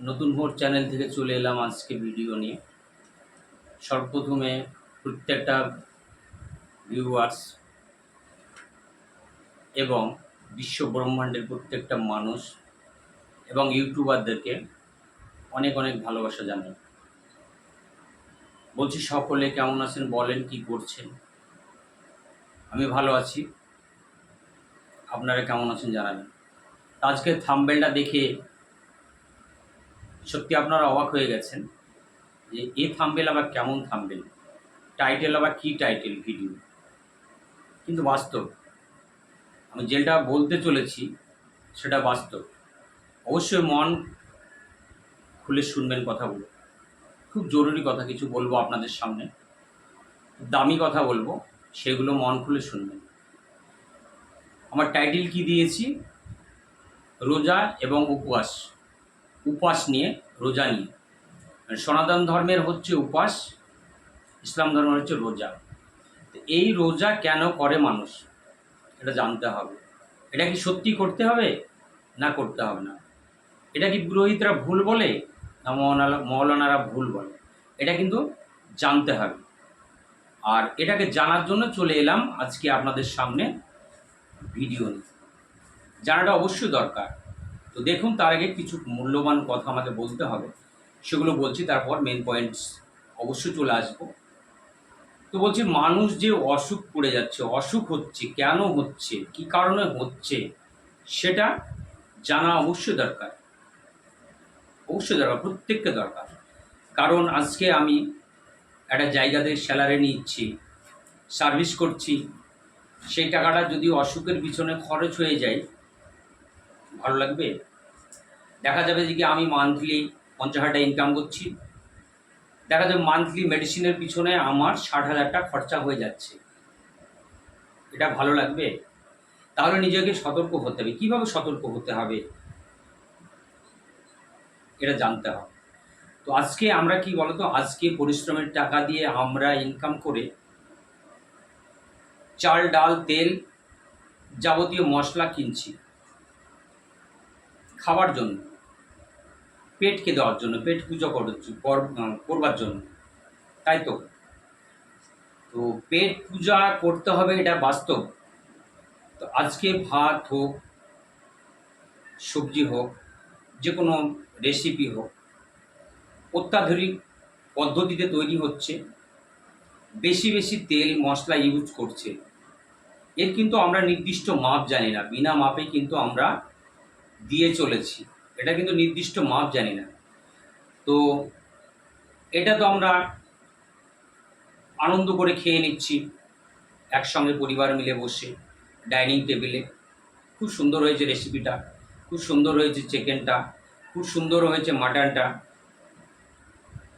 নতুন ভোর চ্যানেল থেকে চলে এলাম আজকে ভিডিও নিয়ে। সর্বপ্রথমে প্রত্যেকটা ভিউয়ার্স এবং বিশ্ব ব্রহ্মাণ্ডের প্রত্যেকটা মানুষ এবং ইউটিউবারদেরকে অনেক অনেক ভালোবাসা জানাই। বলছি, সকলে কেমন আছেন? বলেন কি করছেন? আমি ভালো আছি। আপনারা কেমন আছেন জানাবেন। আজকে থাম্বেলটা দেখে সত্যি আপনারা অবাক হয়ে গেছেন যে এ থাম্বেল আবার কেমন থাম্বেল? টাইটেল আবার কী টাইটেল ভিডিও? কিন্তু বাস্তব। আমি যেটা বলতে চলেছি, সেটা বাস্তব। অবশ্যই মন খুলে শুনবেন কথাগুলো খুব জরুরি কথা কিছু বলব আপনাদের সামনে। দামি কথা বলব, সেগুলো মন খুলে শুনবেন। আমার টাইটেল কি দিয়েছি? রোজা এবং উপবাস। উপাস নিয়ে রোজা নিয়ে। মানে সনাতন ধর্মের হচ্ছে উপাস ইসলাম ধর্মের হচ্ছে রোজা। এই রোজা কেন করে মানুষ? এটা জানতে হবে। এটা কি সত্যি করতে হবে? না করতে হবে না। এটা কি পুরোহিতরা ভুল বলে? না মৌলানারা ভুল বলে? এটা কিন্তু জানতে হবে। আর এটাকে জানার জন্য চলে এলাম আজকে আপনাদের সামনে ভিডিও নিয়ে। জানাটা অবশ্যই দরকার। তো দেখুন, তার আগে কিছু মূল্যবান কথা আমাকে বলতে হবে। সেগুলো বলছি, তারপর মেন পয়েন্টস অবশ্যই চলে আসব। তো বলছি, মানুষ যে অসুখ পড়ে যাচ্ছে, অসুখ হচ্ছে, কেন হচ্ছে, কি কারণে হচ্ছে, সেটা জানা অবশ্যই দরকার। অবশ্যই দরকার, প্রত্যেককে দরকার। কারণ আজকে আমি একটা জায়গাতে স্যালারি নিচ্ছি সার্ভিস করছি, সেই টাকাটা যদি অসুখের পিছনে খরচ হয়ে যায় ভালো লাগবে? দেখা যাবে যে কি আমি মান্থলি পঞ্চাশ হাজার ইনকাম করছি। দেখা যাবে মান্থলি মেডিসিনের পিছনে আমার ষাট হাজার টাকা খরচা হয়ে যাচ্ছে। এটা ভালো লাগবে? তাহলে নিজেকে সতর্ক হতে হবে। কীভাবে সতর্ক হতে হবে? এটা জানতে হবে। তো আজকে আমরা কি বলতো? আজকে পরিশ্রমের টাকা দিয়ে আমরা ইনকাম করে চাল, ডাল, তেল যাবতীয় মশলা কিনছি। খাবার জন্য, পেটকে দেওয়ার জন্য, পেট পুজো করবার জন্য। তাই তো? তো পেট পূজা করতে হবে এটা বাস্তব। তো আজকে ভাত হোক, সবজি হোক যে কোনো রেসিপি হোক, অত্যাধুনিক পদ্ধতিতে তৈরি হচ্ছে। বেশি বেশি তেল, মশলা ইউজ করছে। এর কিন্তু আমরা নির্দিষ্ট মাপ জানি না। বিনা মাপে কিন্তু আমরা দিয়ে চলেছি। এটা কিন্তু নির্দিষ্ট মাপ জানি না। তো এটা তো আমরা আনন্দ করে খেয়ে নিচ্ছি, একসঙ্গে পরিবার মিলে বসে, ডাইনিং টেবিলে। খুব সুন্দর হয়েছে রেসিপিটা, খুব সুন্দর হয়েছে চিকেনটা, খুব সুন্দর হয়েছে মাটনটা।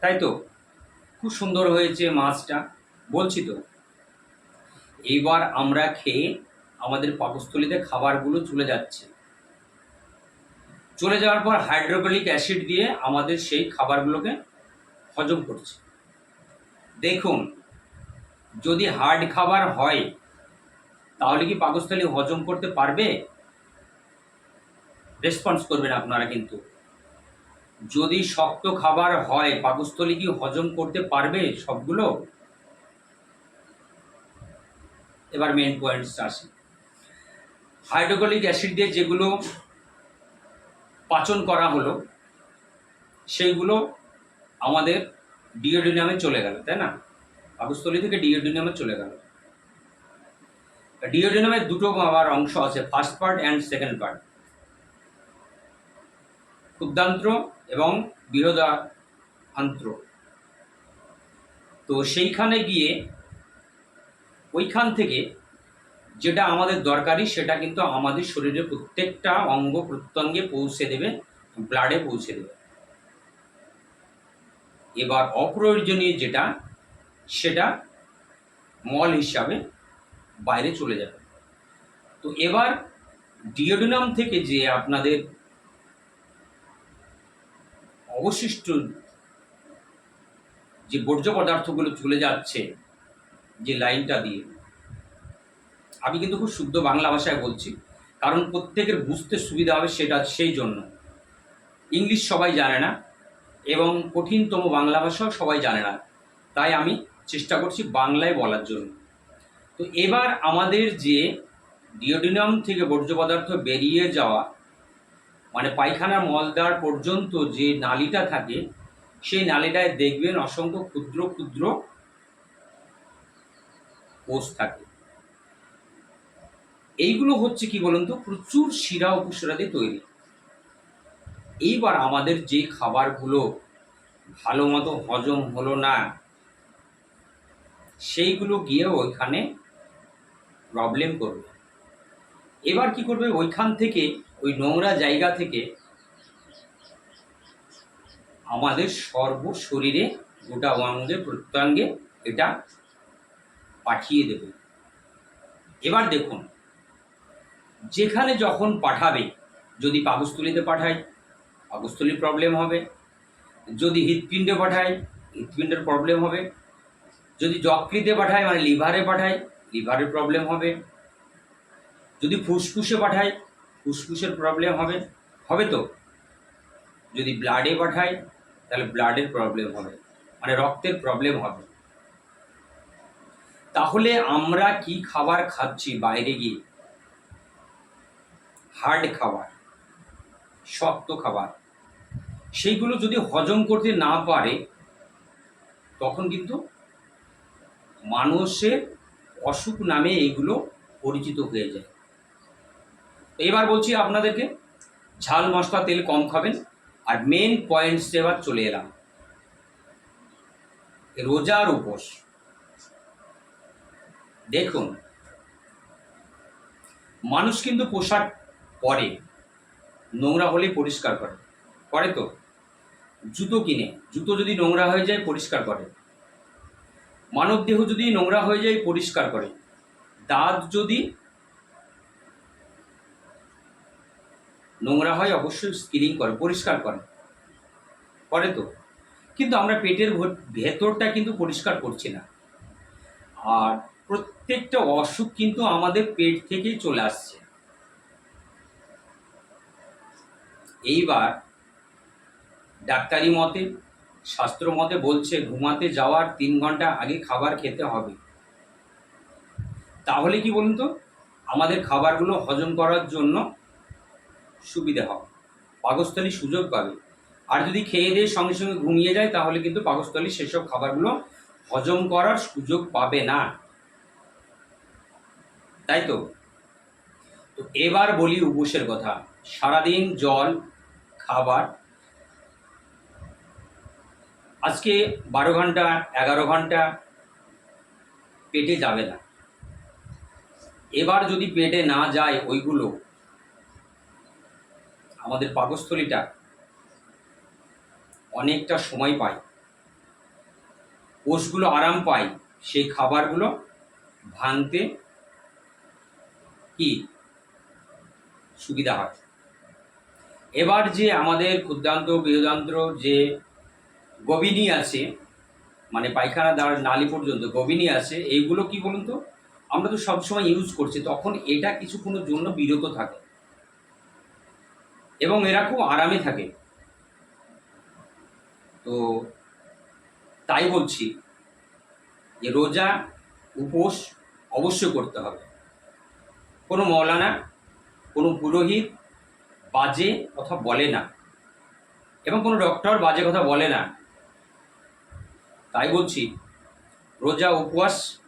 তাই তো? খুব সুন্দর হয়েছে মাছটা, বলছি তো? এইবার আমরা খেয়ে আমাদের পাকস্থলিতে খাবারগুলো চলে যাচ্ছে। চলে যাওয়ার পর হাইড্রোক্লিক অ্যাসিড দিয়ে আমাদের সেই খাবারগুলোকে হজম করছে। দেখুন, যদি হার্ড খাবার হয়, তাহলে কি পাকস্থলী হজম করতে পারবে? রেসপন্স করবেন আপনারা কিন্তু। যদি শক্ত খাবার হয়, পাকস্থলী কি হজম করতে পারবে সবগুলো? এবার মেন পয়েন্টস আসে। হাইড্রোক্লিক অ্যাসিড দিয়ে যেগুলো পাচন করা হলো, সেইগুলো আমাদের ডিওডিনামে চলে গেল, তাই না? পাকস্থলী থেকে ডিওডিনামে চলে গেল। ডিওডিনামের দুটো আবার অংশ আছে first part and second part ক্ষুদ্রান্ত্র এবং বৃহদান্ত্র তো সেইখানে গিয়ে ওইখান থেকে যেটা আমাদের দরকারি সেটা কিন্তু আমাদের শরীরের প্রত্যেকটা অঙ্গ প্রত্যঙ্গে পৌঁছে দেবে ব্লাডে পৌঁছে দেবে। এবার অপ্রয়োজনীয় যেটা, সেটা মল হিসাবে বাইরে চলে যাবে। তো এবার ডিওডিনাম থেকে যে আপনাদের অবশিষ্ট যে বর্জ্য পদার্থগুলো চলে যাচ্ছে, যে লাইনটা দিয়ে আমি কিন্তু খুব শুদ্ধ বাংলা ভাষায় বলছি, কারণ প্রত্যেকের বুঝতে সুবিধা হবে সেটা, সেই জন্য। ইংলিশ সবাই জানে না, এবং কঠিনতম বাংলা ভাষাও সবাই জানে না। তাই আমি চেষ্টা করছি বাংলায় বলার জন্য। তো এবার আমাদের যে ডিওডিনাম থেকে বর্জ্য পদার্থ বেরিয়ে যাওয়া মানে পায়খানা মলদ্বার পর্যন্ত যে নালিটা থাকে, সেই নালিটায় দেখবেন অসংখ্য ক্ষুদ্র ক্ষুদ্র কোষ থাকে। এইগুলো হচ্ছে কি বলুন তো? প্রচুর শিরা উপশিরা দিয়ে তৈরি। এইবার আমাদের যে খাবারগুলো ভালো মতো হজম হলো না, সেইগুলো গিয়ে ওইখানে প্রবলেম করবে। এবার কি করবে? ওইখান থেকে, ওই নোংরা জায়গা থেকে আমাদের সর্ব শরীরে গোটা অঙ্গে, প্রত্যঙ্গে এটা পাঠিয়ে দেবে। এবার দেখুন যেখানে যখন পাঠাবে, যদি পাকস্থলিতে পাঠায়, পাকস্থলীর প্রবলেম হবে। যদি হৃৎপিণ্ডে পাঠায়, হৃৎপিণ্ডের প্রবলেম হবে। যদি যকৃতে পাঠায় মানে লিভারে পাঠায়, লিভারের প্রবলেম হবে। যদি ফুসফুসে পাঠায়, ফুসফুসের প্রবলেম হবে। হবে তো? যদি ব্লাডে পাঠায়, তাহলে ব্লাডের প্রবলেম হবে। মানে রক্তের প্রবলেম হবে। তাহলে আমরা কি খাবার খাচ্ছি বাইরে গিয়ে? হার্ড খাবার, শক্ত খাবার, সেইগুলো যদি হজম করতে না পারে, তখন কিন্তু মানুষের অসুখ নামে এইগুলো পরিচিত হয়ে যায়। এবার বলছি আপনাদেরকে, ঝাল মশলা তেল কম খাবেন আর মেন পয়েন্টস এবার চলে এলাম। রোজার উপোস। দেখুন, মানুষ কিন্তু পোশাক পরে। নোংরা হলে পরিষ্কার করে। করে তো? জুতো কিনে। জুতো যদি নোংরা হয়ে যায়, পরিষ্কার করে। মানব দেহ যদি নোংরা হয়ে যায়, পরিষ্কার করে। দাঁত যদি নোংরা হয়, অবশ্যই স্কিলিং করে, পরিষ্কার করে। করে তো? কিন্তু আমরা পেটের ভেতরটা কিন্তু পরিষ্কার করছি না। আর প্রত্যেকটা অসুখ কিন্তু আমাদের পেট থেকেই চলে আসছে। এইবার ডাক্তারি মতে, শাস্ত্র মতে বলছে, ঘুমাতে যাওয়ার তিন ঘণ্টা আগে খাবার খেতে হবে। তাহলে কি বলুন তো? আমাদের খাবারগুলো হজম করার জন্য সুবিধা হবে। পাকস্থলী সুযোগ পাবে। আর যদি খেয়ে দিয়ে সঙ্গে সঙ্গে ঘুমিয়ে যায়, তাহলে কিন্তু পাকস্থলী সেসব খাবারগুলো হজম করার সুযোগ পাবে না। তাই তো? এবার বলি উপোসের কথা। সারাদিন জল খাবার। আজকে বারো ঘণ্টা, এগারো ঘণ্টা পেটে যাবে না। এবার যদি পেটে না যায় ওইগুলো, আমাদের পাকস্থলীটা অনেকটা সময় পায়। কোষগুলো আরাম পায়, সেই খাবারগুলো ভাঙতে কি সুবিধা হয়? এবার যে আমাদের ক্ষুদ্রান্ত বৃহদান্ত্র যে গবিনী আছে মানে পায়খানা দ্বার নালী পর্যন্ত গবিনী আছে, এইগুলো কি বলুন তো? আমরা তো সবসময় ইউজ করছি, তখন এটা কিছুক্ষণের জন্য বিরত থাকে। এবং এরা খুব আরামে থাকে। তো তাই বলছি যে রোজা উপোস অবশ্যই করতে হবে। কোনো মৌলানা, কোনো পুরোহিত বাজে কথা বলে না। এবং কোনো ডক্টর বাজে কথা বলে না। তাই বলছি, রোজা উপবাস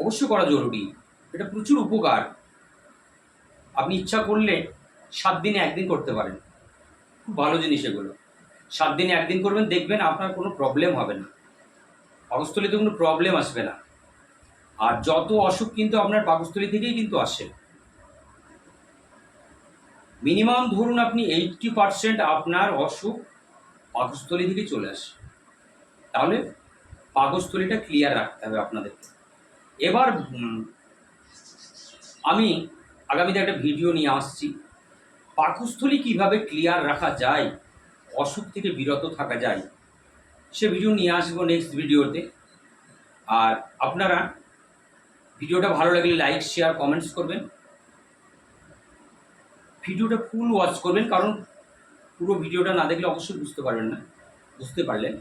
অবশ্য করা জরুরি। এটা প্রচুর উপকার। আপনি ইচ্ছা করলে সাত দিনে একদিন করতে পারেন। খুব ভালো জিনিস এগুলো। সাত দিনে একদিন করবেন, দেখবেন আপনার কোনো প্রবলেম হবে না। পাকস্থলীতে কোনো প্রবলেম আসবে না। আর যত অসুখ কিন্তু আপনার পাকস্থলী থেকেই কিন্তু আসে। মিনিমাম ধরুন আপনি এইটটি পার্সেন্ট আপনার অসুখ পাকস্থলী থেকে চলে আসে। তাহলে পাকস্থলীটা ক্লিয়ার রাখতে হবে আপনাদেরকে। এবার আমি আগামীতে একটা ভিডিও নিয়ে আসছি। পাকস্থলী কীভাবে ক্লিয়ার রাখা যায়, অসুখ থেকে বিরত থাকা যায়, সে ভিডিও নিয়ে আসব নেক্সট ভিডিওতে আর আপনারা ভিডিওটা ভালো লাগলে লাইক শেয়ার কমেন্টস করবেন। ভিডিওটা ফুল ওয়াচ করবেন, কারণ পুরো ভিডিওটা না দেখলে অবশ্যই বুঝতে পারবেন না, বুঝতে পারলেন।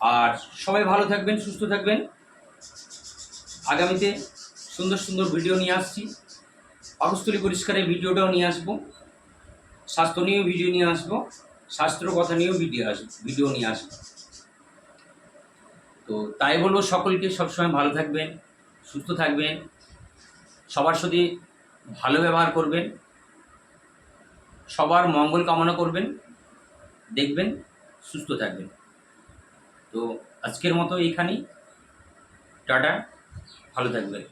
আর সবাই ভালো থাকবেন, সুস্থ থাকবেন। আগামীতে সুন্দর সুন্দর ভিডিও নিয়ে আসছি। পাকস্থলী পরিষ্কারের ভিডিওটাও নিয়ে আসব। স্বাস্থ্য নিয়েও ভিডিও নিয়ে আসব। স্বাস্থ্যর কথা নিয়েও ভিডিও আসব ভিডিও নিয়ে আসব। তো তাই বলব সকলকে সবসময় ভালো থাকবেন, সুস্থ থাকবেন। সবার সাথে ভালো ব্যবহার করবেন, সবার মঙ্গল কামনা করবেন, দেখবেন, সুস্থ থাকবেন। তো আজকের মতো এইখানেই, টাটা, ভালো থাকবেন।